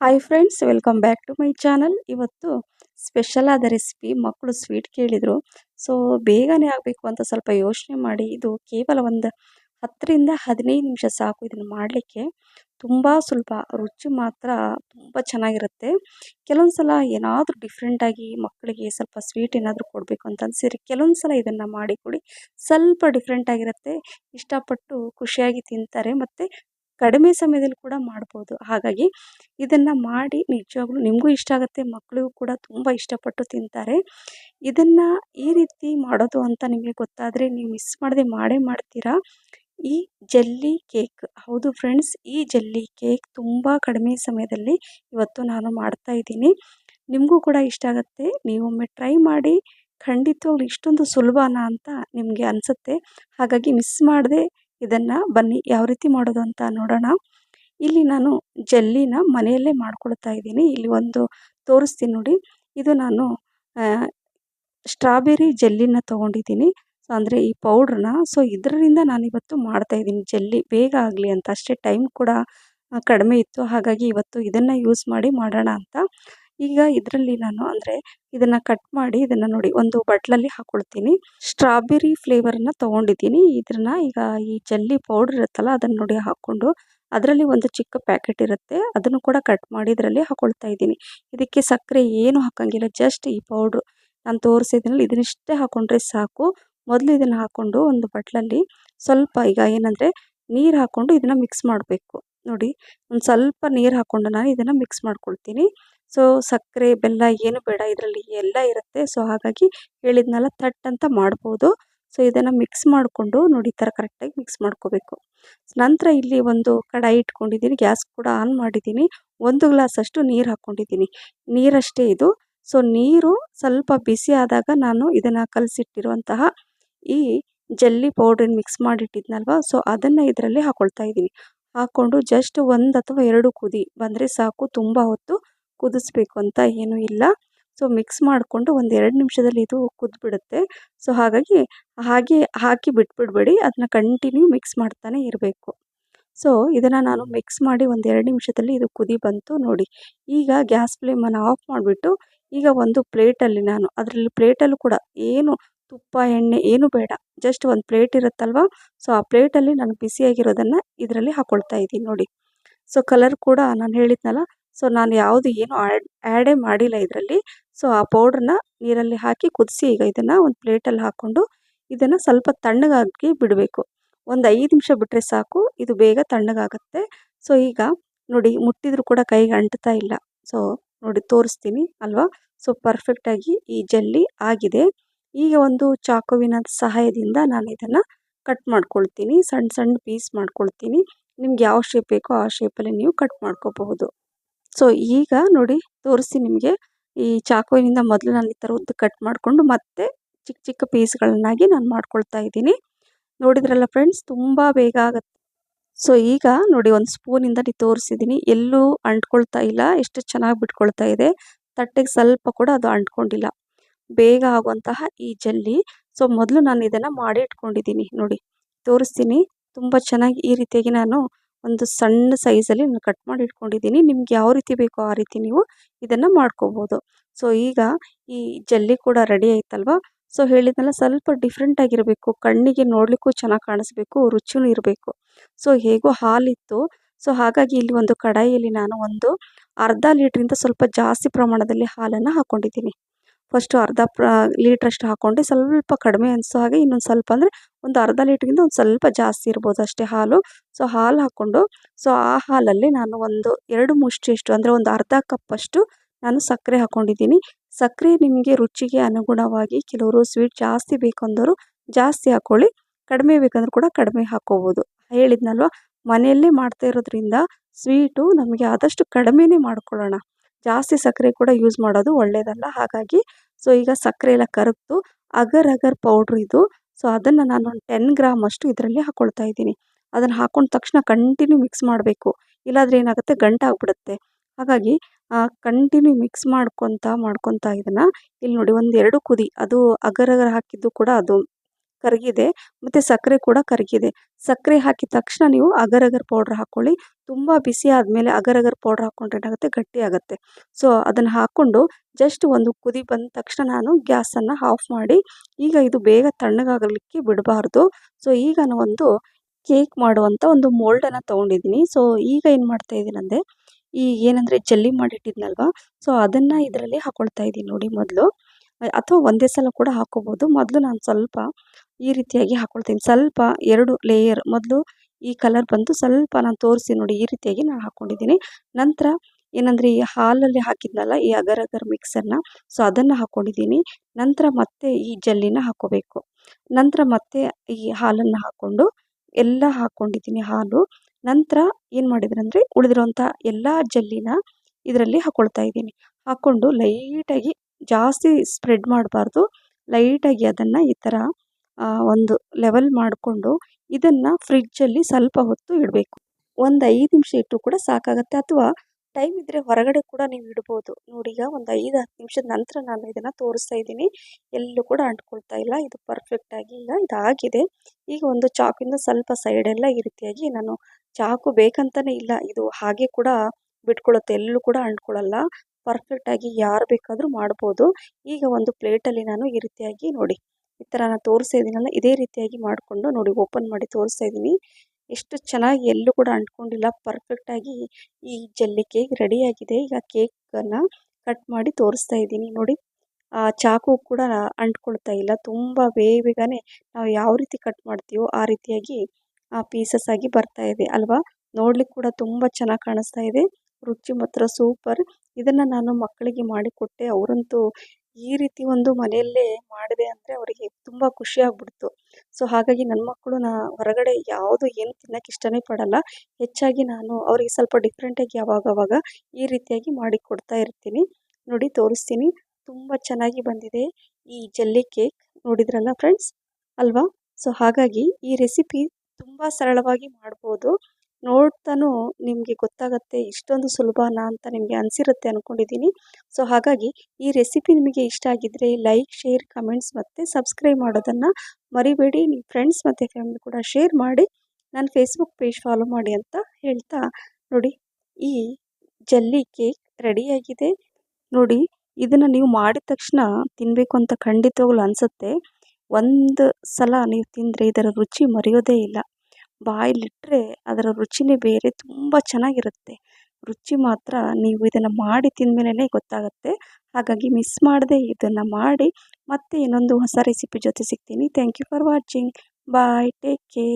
Hi friends welcome back to my channel ಇವತ್ತು special ಆದ recipe ಮಕ್ಕಳು ಸ್ವೀಟ್ ಕೇಳಿದರು. ಸೊ ಬೇಗನೆ ಆಗಬೇಕು ಅಂತ ಸ್ವಲ್ಪ ಯೋಚನೆ ಮಾಡಿ. ಇದು ಕೇವಲ ಒಂದು ಹತ್ತರಿಂದ ಹದಿನೈದು ನಿಮಿಷ ಸಾಕು ಇದನ್ನು ಮಾಡಲಿಕ್ಕೆ. ತುಂಬ ಸ್ವಲ್ಪ ರುಚಿ ಮಾತ್ರ ತುಂಬ ಚೆನ್ನಾಗಿರುತ್ತೆ. ಕೆಲವೊಂದು ಸಲ ಏನಾದರೂ ಡಿಫ್ರೆಂಟಾಗಿ ಮಕ್ಕಳಿಗೆ ಸ್ವಲ್ಪ ಸ್ವೀಟ್ ಏನಾದರೂ ಕೊಡಬೇಕು ಅಂತ ಅನಿಸಿರಿ ಕೆಲವೊಂದು ಸಲ ಇದನ್ನು ಮಾಡಿ ಕೊಡಿ. ಸ್ವಲ್ಪ ಡಿಫ್ರೆಂಟಾಗಿರುತ್ತೆ ಇಷ್ಟಪಟ್ಟು ಖುಷಿಯಾಗಿ ತಿಂತಾರೆ. ಮತ್ತು ಕಡಿಮೆ ಸಮಯದಲ್ಲಿ ಕೂಡ ಮಾಡ್ಬೋದು. ಹಾಗಾಗಿ ಇದನ್ನು ಮಾಡಿ ನಿಜವಾಗ್ಲೂ ನಿಮಗೂ ಇಷ್ಟ ಆಗುತ್ತೆ ಮಕ್ಕಳಿಗೂ ಕೂಡ ತುಂಬ ಇಷ್ಟಪಟ್ಟು ತಿಂತಾರೆ. ಇದನ್ನು ಈ ರೀತಿ ಮಾಡೋದು ಅಂತ ನಿಮಗೆ ಗೊತ್ತಾದರೆ ನೀವು ಮಿಸ್ ಮಾಡದೆ ಮಾಡೇ ಮಾಡ್ತೀರಾ. ಈ ಜಲ್ಲಿ ಕೇಕ್, ಹೌದು ಫ್ರೆಂಡ್ಸ್ ಈ ಜಲ್ಲಿ ಕೇಕ್ ತುಂಬ ಕಡಿಮೆ ಸಮಯದಲ್ಲಿ ಇವತ್ತು ನಾನು ಮಾಡ್ತಾ ಇದ್ದೀನಿ. ನಿಮಗೂ ಕೂಡ ಇಷ್ಟ ಆಗುತ್ತೆ, ನೀವೊಮ್ಮೆ ಟ್ರೈ ಮಾಡಿ ಖಂಡಿತವಾಗ್ಲೂ ಇಷ್ಟೊಂದು ಸುಲಭನಾ ಅಂತ ನಿಮಗೆ ಅನಿಸುತ್ತೆ. ಹಾಗಾಗಿ ಮಿಸ್ ಮಾಡದೆ ಇದನ್ನು ಬನ್ನಿ, ಯಾವ ರೀತಿ ಮಾಡೋದು ಅಂತ ನೋಡೋಣ. ಇಲ್ಲಿ ನಾನು ಜಲ್ಲಿನ ಮನೆಯಲ್ಲೇ ಮಾಡ್ಕೊಳ್ತಾ ಇದ್ದೀನಿ. ಇಲ್ಲಿ ಒಂದು ತೋರಿಸ್ತೀನಿ ನೋಡಿ. ಇದು ನಾನು ಸ್ಟ್ರಾಬೆರಿ ಜೆಲ್ಲಿನ ತೊಗೊಂಡಿದ್ದೀನಿ. ಸೊ ಅಂದರೆ ಈ ಪೌಡ್ರನ್ನ ಸೊ ಇದರಿಂದ ಮಾಡ್ತಾ ಇದೀನಿ ಜೆಲ್ಲಿ. ಬೇಗ ಆಗಲಿ ಅಂತ. ಅಷ್ಟೇ ಟೈಮ್ ಕೂಡ ಕಡಿಮೆ ಇತ್ತು. ಹಾಗಾಗಿ ಇವತ್ತು ಇದನ್ನು ಯೂಸ್ ಮಾಡಿ ಮಾಡೋಣ ಅಂತ. ಈಗ ಇದರಲ್ಲಿ ನಾನು ಅಂದರೆ ಇದನ್ನು ಕಟ್ ಮಾಡಿ ಇದನ್ನು ನೋಡಿ ಒಂದು ಬಟ್ಲಲ್ಲಿ ಹಾಕ್ಕೊಳ್ತೀನಿ ಸ್ಟ್ರಾಬೆರಿ ಫ್ಲೇವರನ್ನು ತೊಗೊಂಡಿದ್ದೀನಿ. ಇದನ್ನು ಈಗ ಈ ಜಲ್ಲಿ ಪೌಡ್ರ್ ಇರುತ್ತಲ್ಲ ಅದನ್ನು ನೋಡಿ ಹಾಕ್ಕೊಂಡು ಅದರಲ್ಲಿ ಒಂದು ಚಿಕ್ಕ ಪ್ಯಾಕೆಟ್ ಇರುತ್ತೆ. ಅದನ್ನು ಕೂಡ ಕಟ್ ಮಾಡಿ ಇದರಲ್ಲಿ ಹಾಕ್ಕೊಳ್ತಾ ಇದ್ದೀನಿ. ಇದಕ್ಕೆ ಸಕ್ಕರೆ ಏನು ಹಾಕೋಂಗಿಲ್ಲ. ಜಸ್ಟ್ ಈ ಪೌಡ್ರು ನಾನು ತೋರಿಸಿದ್ರಲ್ಲಿ ಇದನ್ನಿಷ್ಟೇ ಹಾಕ್ಕೊಂಡ್ರೆ ಸಾಕು. ಮೊದಲು ಇದನ್ನು ಹಾಕ್ಕೊಂಡು ಒಂದು ಬಟ್ಲಲ್ಲಿ ಸ್ವಲ್ಪ ಈಗ ಏನಂದರೆ ನೀರು ಹಾಕ್ಕೊಂಡು ಇದನ್ನು ಮಿಕ್ಸ್ ಮಾಡಬೇಕು. ನೋಡಿ, ಒಂದು ಸ್ವಲ್ಪ ನೀರು ಹಾಕ್ಕೊಂಡು ನಾನು ಇದನ್ನು ಮಿಕ್ಸ್ ಮಾಡ್ಕೊಳ್ತೀನಿ. ಸೊ ಸಕ್ಕರೆ, ಬೆಲ್ಲ ಏನು ಬೇಡ, ಇದರಲ್ಲಿ ಎಲ್ಲ ಇರುತ್ತೆ. ಸೊ ಹಾಗಾಗಿ ಹೇಳಿದ್ನಲ್ಲ, ತಟ್ ಅಂತ ಮಾಡ್ಬೋದು. ಸೊ ಇದನ್ನು ಮಿಕ್ಸ್ ಮಾಡಿಕೊಂಡು ನೋಡಿ, ಈ ಥರ ಕರೆಕ್ಟಾಗಿ ಮಿಕ್ಸ್ ಮಾಡ್ಕೋಬೇಕು. ನಂತರ ಇಲ್ಲಿ ಒಂದು ಕಡಾಯಿ ಇಟ್ಕೊಂಡಿದ್ದೀನಿ ಗ್ಯಾಸ್ ಕೂಡ ಆನ್ ಮಾಡಿದ್ದೀನಿ ಒಂದು ಗ್ಲಾಸಷ್ಟು ನೀರು ಹಾಕ್ಕೊಂಡಿದ್ದೀನಿ ನೀರಷ್ಟೇ ಇದು. ಸೊ ನೀರು ಸ್ವಲ್ಪ ಬಿಸಿ ಆದಾಗ ನಾನು ಇದನ್ನು ಕಲಸಿಟ್ಟಿರುವಂತಹ ಈ ಜಲ್ಲಿ ಪೌಡ್ರನ್ನ ಮಿಕ್ಸ್ ಮಾಡಿಟ್ಟಿದ್ನಲ್ವ? ಸೊ ಅದನ್ನು ಇದರಲ್ಲಿ ಹಾಕ್ಕೊಳ್ತಾ ಇದ್ದೀನಿ ಹಾಕ್ಕೊಂಡು ಜಸ್ಟ್ ಒಂದು ಅಥವಾ ಎರಡು ಕುದಿ ಬಂದರೆ ಸಾಕು ತುಂಬ ಹೊತ್ತು ಕುದಿಸ್ಬೇಕು ಅಂತ ಏನೂ ಇಲ್ಲ. ಸೊ ಮಿಕ್ಸ್ ಮಾಡಿಕೊಂಡು ಒಂದು ಎರಡು ನಿಮಿಷದಲ್ಲಿ ಇದು ಕುದ್ಬಿಡುತ್ತೆ. ಸೊ ಹಾಗಾಗಿ ಹಾಗೆ ಹಾಕಿ ಬಿಟ್ಬಿಡಬೇಡಿ ಅದನ್ನ ಕಂಟಿನ್ಯೂ ಮಿಕ್ಸ್ ಮಾಡ್ತಾನೆ ಇರಬೇಕು. ಸೊ ಇದನ್ನು ನಾನು ಮಿಕ್ಸ್ ಮಾಡಿ ಒಂದು ಎರಡು ನಿಮಿಷದಲ್ಲಿ ಇದು ಕುದಿ ಬಂತು ನೋಡಿ. ಈಗ ಗ್ಯಾಸ್ ಫ್ಲೇಮನ್ನು ಆಫ್ ಮಾಡಿಬಿಟ್ಟು ಈಗ ಒಂದು ಪ್ಲೇಟಲ್ಲಿ ನಾನು ಅದರಲ್ಲಿ ಪ್ಲೇಟಲ್ಲೂ ಕೂಡ ಏನು ತುಪ್ಪ, ಎಣ್ಣೆ ಏನು ಬೇಡ. ಜಸ್ಟ್ ಒಂದು ಪ್ಲೇಟ್ ಇರುತ್ತಲ್ವ? ಸೊ, ಆ ಪ್ಲೇಟಲ್ಲಿ ನಾನು ಬಿಸಿಯಾಗಿರೋದನ್ನು ಇದರಲ್ಲಿ ಹಾಕೊಳ್ತಾ ಇದ್ದೀನಿ ನೋಡಿ. ಸೊ ಕಲರ್ ಕೂಡ ನಾನು ಹೇಳಿದ್ನಲ್ಲ, ಸೊ, ನಾನು ಯಾವುದು ಏನು ಆ್ಯಡ್ ಆ್ಯಡೇ ಮಾಡಿಲ್ಲ ಇದರಲ್ಲಿ. ಸೊ, ಆ ಪೌಡ್ರನ್ನ ನೀರಲ್ಲಿ ಹಾಕಿ ಕುದಿಸಿ ಈಗ ಇದನ್ನು ಒಂದು ಪ್ಲೇಟಲ್ಲಿ ಹಾಕ್ಕೊಂಡು ಇದನ್ನು ಸ್ವಲ್ಪ ತಣ್ಣಗಾಗಿ ಬಿಡಬೇಕು. ಒಂದು ಐದು ನಿಮಿಷ ಬಿಟ್ಟರೆ ಸಾಕು, ಇದು ಬೇಗ ತಣ್ಣಗಾಗುತ್ತೆ. ಸೊ, ಈಗ ನೋಡಿ ಮುಟ್ಟಿದ್ರು ಕೂಡ ಕೈಗೆ ಅಂಟ್ತಾ ಇಲ್ಲ. ಸೊ, ನೋಡಿ ತೋರಿಸ್ತೀನಿ ಅಲ್ವಾ? ಸೊ ಪರ್ಫೆಕ್ಟಾಗಿ ಈ ಜಲ್ಲಿ ಆಗಿದೆ. ಈಗ ಒಂದು ಚಾಕುವಿನ ಸಹಾಯದಿಂದ ನಾನು ಇದನ್ನು ಕಟ್ ಮಾಡ್ಕೊಳ್ತೀನಿ. ಸಣ್ಣ ಸಣ್ಣ ಪೀಸ್ ಮಾಡ್ಕೊಳ್ತೀನಿ. ನಿಮ್ಗೆ ಯಾವ ಶೇಪ್ ಬೇಕೋ ಆ ಶೇಪಲ್ಲಿ ನೀವು ಕಟ್ ಮಾಡ್ಕೋಬಹುದು. ಸೊ ಈಗ ನೋಡಿ ತೋರಿಸಿ ನಿಮಗೆ ಈ ಚಾಕುವಿನಿಂದ ಮೊದಲು ನಾನು ಈ ಥರ ಉದ್ದ ಕಟ್ ಮಾಡಿಕೊಂಡು ಮತ್ತೆ ಚಿಕ್ಕ ಚಿಕ್ಕ ಪೀಸ್ಗಳನ್ನಾಗಿ ನಾನು ಮಾಡ್ಕೊಳ್ತಾ ಇದ್ದೀನಿ. ನೋಡಿದ್ರಲ್ಲ ಫ್ರೆಂಡ್ಸ್ ತುಂಬ ಬೇಗ ಆಗುತ್ತೆ. ಸೊ ಈಗ ನೋಡಿ ಒಂದು ಸ್ಪೂನಿಂದ ನೀವು ತೋರಿಸಿದ್ದೀನಿ. ಎಲ್ಲೂ ಅಂಟ್ಕೊಳ್ತಾ ಇಲ್ಲ. ಎಷ್ಟು ಚೆನ್ನಾಗಿ ಬಿಟ್ಕೊಳ್ತಾ ಇದೆ. ತಟ್ಟೆಗೆ ಸ್ವಲ್ಪ ಕೂಡ ಅದು ಅಂಟ್ಕೊಂಡಿಲ್ಲ. ಬೇಗ ಆಗುವಂತಹ ಈ ಜಲ್ಲಿ. ಸೊ, ಮೊದಲು ನಾನು ಇದನ್ನು ಮಾಡಿ ಇಟ್ಕೊಂಡಿದ್ದೀನಿ. ನೋಡಿ, ತೋರಿಸ್ತೀನಿ. ತುಂಬ ಚೆನ್ನಾಗಿ ಈ ರೀತಿಯಾಗಿ ನಾನು ಒಂದು ಸಣ್ಣ ಸೈಜಲ್ಲಿ ನಾನು ಕಟ್ ಮಾಡಿ ಇಟ್ಕೊಂಡಿದ್ದೀನಿ. ನಿಮ್ಗೆ ಯಾವ ರೀತಿ ಬೇಕೋ ಆ ರೀತಿ ನೀವು ಇದನ್ನು ಮಾಡ್ಕೋಬೋದು. ಸೊ, ಈಗ ಈ ಜಲ್ಲಿ ಕೂಡ ರೆಡಿ ಆಯ್ತಲ್ವ? ಸೊ, ಹೇಳಿದ್ನಲ್ಲ, ಸ್ವಲ್ಪ ಡಿಫ್ರೆಂಟ್ ಆಗಿರಬೇಕು. ಕಣ್ಣಿಗೆ ನೋಡಲಿಕ್ಕೂ ಚೆನ್ನಾಗಿ ಕಾಣಿಸ್ಬೇಕು, ರುಚಿನೂ ಇರಬೇಕು. ಸೊ, ಹೇಗೋ ಹಾಲಿತ್ತು. ಸೊ, ಹಾಗಾಗಿ ಇಲ್ಲಿ ಒಂದು ಕಡಾಯಿಯಲ್ಲಿ ನಾನು ಒಂದು ಅರ್ಧ ಲೀಟ್ರಿಂದ ಸ್ವಲ್ಪ ಜಾಸ್ತಿ ಪ್ರಮಾಣದಲ್ಲಿ ಹಾಲನ್ನು ಹಾಕ್ಕೊಂಡಿದ್ದೀನಿ ಫಸ್ಟು ಅರ್ಧ ಪ್ರ ಲೀಟ್ರಷ್ಟು ಹಾಕ್ಕೊಂಡೆ ಸ್ವಲ್ಪ ಕಡಿಮೆ ಅನಿಸೋ ಹಾಗೆ ಇನ್ನೊಂದು ಸ್ವಲ್ಪ ಅಂದರೆ ಒಂದು ಅರ್ಧ ಲೀಟ್ರಿಂದ ಒಂದು ಸ್ವಲ್ಪ ಜಾಸ್ತಿ ಇರ್ಬೋದು ಅಷ್ಟೇ ಹಾಲು. ಸೊ ಹಾಲು ಹಾಕ್ಕೊಂಡು ಸೊ ಆ ಹಾಲಲ್ಲಿ ನಾನು ಒಂದು ಎರಡು ಮುಷ್ಟಿಯಷ್ಟು ಅಂದರೆ ಒಂದು ಅರ್ಧ ಕಪ್ಪಷ್ಟು ನಾನು ಸಕ್ಕರೆ ಹಾಕ್ಕೊಂಡಿದ್ದೀನಿ ಸಕ್ಕರೆ ನಿಮಗೆ ರುಚಿಗೆ ಅನುಗುಣವಾಗಿ ಕೆಲವರು ಸ್ವೀಟ್ ಜಾಸ್ತಿ ಬೇಕಂದವರು ಜಾಸ್ತಿ ಹಾಕ್ಕೊಳ್ಳಿ ಕಡಿಮೆ ಬೇಕಂದ್ರೂ ಕೂಡ ಕಡಿಮೆ ಹಾಕ್ಕೋಬೋದು ಹೇಳಿದ್ನಲ್ವ? ಮನೆಯಲ್ಲೇ ಮಾಡ್ತಾ ಇರೋದ್ರಿಂದ ಸ್ವೀಟು ನಮಗೆ ಆದಷ್ಟು ಕಡಿಮೆನೇ ಮಾಡ್ಕೊಳ್ಳೋಣ. ಜಾಸ್ತಿ ಸಕ್ಕರೆ ಕೂಡ ಯೂಸ್ ಮಾಡೋದು ಒಳ್ಳೆಯದಲ್ಲ ಹಾಗಾಗಿ ಸೊ ಈಗ ಸಕ್ಕರೆ ಎಲ್ಲ ಕರಗ್ತು ಅಗರ್ ಅಗರ್ ಪೌಡ್ರ್ ಇದು. ಸೊ ಅದನ್ನು ನಾನು ಒಂದು ಟೆನ್ ಗ್ರಾಮ್ ಅಷ್ಟು ಇದರಲ್ಲಿ ಹಾಕ್ಕೊಳ್ತಾ ಇದ್ದೀನಿ. ಅದನ್ನು ಹಾಕೊಂಡ ತಕ್ಷಣ ಕಂಟಿನ್ಯೂ ಮಿಕ್ಸ್ ಮಾಡಬೇಕು. ಇಲ್ಲಾಂದರೆ ಏನಾಗುತ್ತೆ ಗಂಟಾಗ್ಬಿಡುತ್ತೆ ಹಾಗಾಗಿ ಕಂಟಿನ್ಯೂ ಮಿಕ್ಸ್ ಮಾಡ್ಕೊತಾ ಮಾಡ್ಕೊತಾ ಇದನ್ನು, ಇಲ್ಲಿ ನೋಡಿ ಒಂದೆರಡು ಕುದಿ. ಅದು ಅಗರ್ ಅಗರ್ ಹಾಕಿದ್ದು ಕೂಡ ಅದು. ಕರಗಿದೆ, ಮತ್ತು ಸಕ್ಕರೆ ಕೂಡ ಕರಗಿದೆ. ಸಕ್ಕರೆ ಹಾಕಿದ ತಕ್ಷಣ ನೀವು ಅಗರ್ ಅಗರ್ ಪೌಡ್ರ್ ಹಾಕ್ಕೊಳ್ಳಿ ತುಂಬ ಬಿಸಿ ಆದಮೇಲೆ ಅಗರ್ ಅಗರ್ ಪೌಡ್ರ್ ಹಾಕ್ಕೊಂಡ್ರೆ ಏನಾಗುತ್ತೆ? ಗಟ್ಟಿ ಆಗುತ್ತೆ. ಸೊ ಅದನ್ನು ಹಾಕ್ಕೊಂಡು ಜಸ್ಟ್ ಒಂದು ಕುದಿ ಬಂದ ತಕ್ಷಣ ನಾನು ಗ್ಯಾಸನ್ನು ಆಫ್ ಮಾಡಿ, ಈಗ ಇದು ಬೇಗ ತಣ್ಣಗಾಗಲಿಕ್ಕೆ ಬಿಡಬಾರ್ದು. ಸೊ ಈಗ ನಾನು ಒಂದು ಕೇಕ್ ಮಾಡುವಂಥ ಒಂದು ಮೋಲ್ಡನ್ನು ತೊಗೊಂಡಿದ್ದೀನಿ ಸೊ ಈಗ ಏನು ಮಾಡ್ತಾ ಇದ್ದೀನಿ ಅಂದರೆ, ಈ ಏನಂದರೆ ಜಲ್ಲಿ ಮಾಡಿಟ್ಟಿದ್ನಲ್ವ? ಸೊ ಅದನ್ನು ಇದರಲ್ಲಿ ಹಾಕ್ಕೊಳ್ತಾ ಇದ್ದೀನಿ ನೋಡಿ ಮೊದಲು. ಅಥವಾ ಒಂದೇ ಸಲ ಕೂಡ ಹಾಕೋಬೋದು. ಮೊದಲು ನಾನು ಸ್ವಲ್ಪ ಈ ರೀತಿಯಾಗಿ ಹಾಕ್ಕೊಳ್ತೀನಿ ಸ್ವಲ್ಪ ಎರಡು ಲೇಯರ್ ಮೊದಲು ಈ ಕಲರ್ ಬಂದು ಸ್ವಲ್ಪ ನಾನು ತೋರಿಸಿ ನೋಡಿ ಈ ರೀತಿಯಾಗಿ ನಾನು ಹಾಕ್ಕೊಂಡಿದ್ದೀನಿ ನಂತರ ಏನಂದರೆ ಈ ಹಾಲಲ್ಲಿ ಹಾಕಿದ್ನಲ್ಲ ಈ ಅಗರ್ ಅಗರ್ ಮಿಕ್ಸರ್ನ ಸೊ ಅದನ್ನು ಹಾಕ್ಕೊಂಡಿದ್ದೀನಿ ನಂತರ ಮತ್ತೆ ಈ ಜಲ್ಲಿನ ಹಾಕ್ಕೋಬೇಕು ನಂತರ ಮತ್ತೆ ಈ ಹಾಲನ್ನು ಹಾಕ್ಕೊಂಡು ಎಲ್ಲ ಹಾಕ್ಕೊಂಡಿದ್ದೀನಿ ಹಾಲು. ನಂತರ ಏನು ಮಾಡಿದ್ರೆ ಅಂದರೆ ಉಳಿದಿರೋಂಥ ಎಲ್ಲ ಜಲ್ಲಿನ ಇದರಲ್ಲಿ ಹಾಕ್ಕೊಳ್ತಾ ಇದ್ದೀನಿ. ಹಾಕ್ಕೊಂಡು ಲೈಟಾಗಿ ಜಾಸ್ತಿ ಸ್ಪ್ರೆಡ್ ಮಾಡಬಾರ್ದು. ಲೈಟಾಗಿ ಅದನ್ನು ಈ ಥರ ಒಂದು ಲೆವೆಲ್ ಮಾಡಿಕೊಂಡು ಇದನ್ನು ಫ್ರಿಡ್ಜಲ್ಲಿ ಸ್ವಲ್ಪ ಹೊತ್ತು ಇಡಬೇಕು. ಒಂದು ಐದು ನಿಮಿಷ ಇಟ್ಟು ಕೂಡ ಸಾಕಾಗುತ್ತೆ. ಅಥವಾ ಟೈಮ್ ಇದ್ದರೆ ಹೊರಗಡೆ ಕೂಡ ನೀವು ಇಡ್ಬೋದು. ನೋಡಿ, ಈಗ ಒಂದು ಐದು, ಹತ್ತು ನಿಮಿಷದ ನಂತರ ನಾನು ಇದನ್ನು ತೋರಿಸ್ತಾ ಇದ್ದೀನಿ. ಎಲ್ಲೂ ಕೂಡ ಅಂಟ್ಕೊಳ್ತಾ ಇಲ್ಲ. ಇದು ಪರ್ಫೆಕ್ಟಾಗಿ ಈಗ ಇದಾಗಿದೆ. ಈಗ ಒಂದು ಚಾಕಿಂದ ಸ್ವಲ್ಪ ಸೈಡೆಲ್ಲ ಈ ರೀತಿಯಾಗಿ ನಾನು ಚಾಕು ಬೇಕಂತಲೇ ಇಲ್ಲ. ಇದು ಹಾಗೆ ಕೂಡ ಬಿಟ್ಕೊಳ್ಳುತ್ತೆ ಎಲ್ಲೂ ಕೂಡ ಅಂಟ್ಕೊಳ್ಳಲ್ಲ ಪರ್ಫೆಕ್ಟಾಗಿ ಯಾರು ಬೇಕಾದರೂ ಮಾಡ್ಬೋದು. ಈಗ ಒಂದು ಪ್ಲೇಟಲ್ಲಿ ನಾನು ಈ ರೀತಿಯಾಗಿ ನೋಡಿ, ಈ ಥರ ನಾನು ತೋರಿಸ್ತಾ ಇದ್ದೀನಲ್ಲ, ಇದೇ ರೀತಿಯಾಗಿ ಮಾಡಿಕೊಂಡು ನೋಡಿ ಓಪನ್ ಮಾಡಿ ತೋರಿಸ್ತಾ ಇದ್ದೀನಿ. ಎಷ್ಟು ಚೆನ್ನಾಗಿ ಎಲ್ಲೂ ಕೂಡ ಅಂಟ್ಕೊಂಡಿಲ್ಲ ಪರ್ಫೆಕ್ಟಾಗಿ ಈ ಜಲ್ಲಿ ಕೇಕ್ ರೆಡಿಯಾಗಿದೆ ಈಗ ಕೇಕನ್ನು ಕಟ್ ಮಾಡಿ ತೋರಿಸ್ತಾ ಇದ್ದೀನಿ ನೋಡಿ. ಆ ಚಾಕು ಕೂಡ ಅಂಟ್ಕೊಳ್ತಾ ಇಲ್ಲ, ತುಂಬ ಬೇಗ ಬೇಗನೆ ನಾವು ಯಾವ ರೀತಿ ಕಟ್ ಮಾಡ್ತೀವೋ ಆ ರೀತಿಯಾಗಿ ಆ ಪೀಸಸ್ ಆಗಿ ಬರ್ತಾ ಇದೆ ಅಲ್ವಾ? ನೋಡ್ಲಿಕ್ಕೆ ಕೂಡ ತುಂಬ ಚೆನ್ನಾಗಿ ಕಾಣಿಸ್ತಾ ಇದೆ. ರುಚಿ ಮಾತ್ರ ಸೂಪರ್. ಇದನ್ನು ನಾನು ಮಕ್ಕಳಿಗೆ ಮಾಡಿಕೊಟ್ಟೆ. ಅವರಂತೂ ಈ ರೀತಿ ಒಂದು ಮನೆಯಲ್ಲೇ ಮಾಡಿದೆ ಅಂದರೆ ಅವರಿಗೆ ತುಂಬ ಖುಷಿ ಆಗ್ಬಿಡ್ತು. ಸೊ, ಹಾಗಾಗಿ ನನ್ನ ಮಕ್ಕಳು ನಾ ಹೊರಗಡೆ ಯಾವುದು ಏನು ತಿನ್ನೋಕ್ಕೆ ಇಷ್ಟನೇ ಪಡಲ್ಲ. ಹೆಚ್ಚಾಗಿ ನಾನು ಅವರಿಗೆ ಸ್ವಲ್ಪ ಡಿಫ್ರೆಂಟಾಗಿ ಅವಾಗವಾಗ ಈ ರೀತಿಯಾಗಿ ಮಾಡಿ ಕೊಡ್ತಾ ಇರ್ತೀನಿ. ನೋಡಿ, ತೋರಿಸ್ತೀನಿ. ತುಂಬ ಚೆನ್ನಾಗಿ ಬಂದಿದೆ ಈ ಜಲ್ಲಿ ಕೇಕ್. ನೋಡಿದ್ರಲ್ಲ ಫ್ರೆಂಡ್ಸ್? ಅಲ್ವಾ? ಸೊ, ಹಾಗಾಗಿ ಈ ರೆಸಿಪಿ ತುಂಬ ಸರಳವಾಗಿ ಮಾಡ್ಬೋದು. ನೋಡ್ತಾನೂ ನಿಮಗೆ ಗೊತ್ತಾಗುತ್ತೆ ಇಷ್ಟೊಂದು ಸುಲಭನಾ ಅಂತ ನಿಮಗೆ ಅನಿಸಿರುತ್ತೆ ಅಂದ್ಕೊಂಡಿದ್ದೀನಿ ಸೊ ಹಾಗಾಗಿ ಈ ರೆಸಿಪಿ ನಿಮಗೆ ಇಷ್ಟ ಆಗಿದ್ದರೆ ಲೈಕ್ ಶೇರ್ ಕಮೆಂಟ್ಸ್ ಮತ್ತು ಸಬ್ಸ್ಕ್ರೈಬ್ ಮಾಡೋದನ್ನು ಮರಿಬೇಡಿ. ನಿಮ್ಮ ಫ್ರೆಂಡ್ಸ್ ಮತ್ತು ಫ್ಯಾಮಿಲಿ ಕೂಡ ಶೇರ್ ಮಾಡಿ ನನ್ನ ಫೇಸ್ಬುಕ್ ಪೇಜ್ ಫಾಲೋ ಮಾಡಿ ಅಂತ ಹೇಳ್ತಾ ನೋಡಿ, ಈ ಜಲ್ಲಿ ಕೇಕ್ ರೆಡಿಯಾಗಿದೆ ನೋಡಿ, ಇದನ್ನು ನೀವು ಮಾಡಿದ ತಕ್ಷಣ ತಿನ್ನಬೇಕು ಅಂತ ಖಂಡಿತವಾಗ್ಲೂ ಅನಿಸುತ್ತೆ. ಒಂದು ಸಲ ನೀವು ತಿಂದರೆ ಇದರ ರುಚಿ ಮರೆಯೋದೇ ಇಲ್ಲ. ಬಾಯಲ್ಲಿಟ್ಟರೆ ಅದರ ರುಚಿನೇ ಬೇರೆ ತುಂಬ ಚೆನ್ನಾಗಿರುತ್ತೆ. ರುಚಿ ಮಾತ್ರ ನೀವು ಇದನ್ನು ಮಾಡಿ ತಿಂದಮೇಲೆನೇ ಗೊತ್ತಾಗುತ್ತೆ. ಹಾಗಾಗಿ ಮಿಸ್ ಮಾಡದೆ ಇದನ್ನು ಮಾಡಿ ಮತ್ತೆ ಇನ್ನೊಂದು ಹೊಸ ರೆಸಿಪಿ ಜೊತೆ ಸಿಗ್ತೀನಿ. Thank you for watching bye take care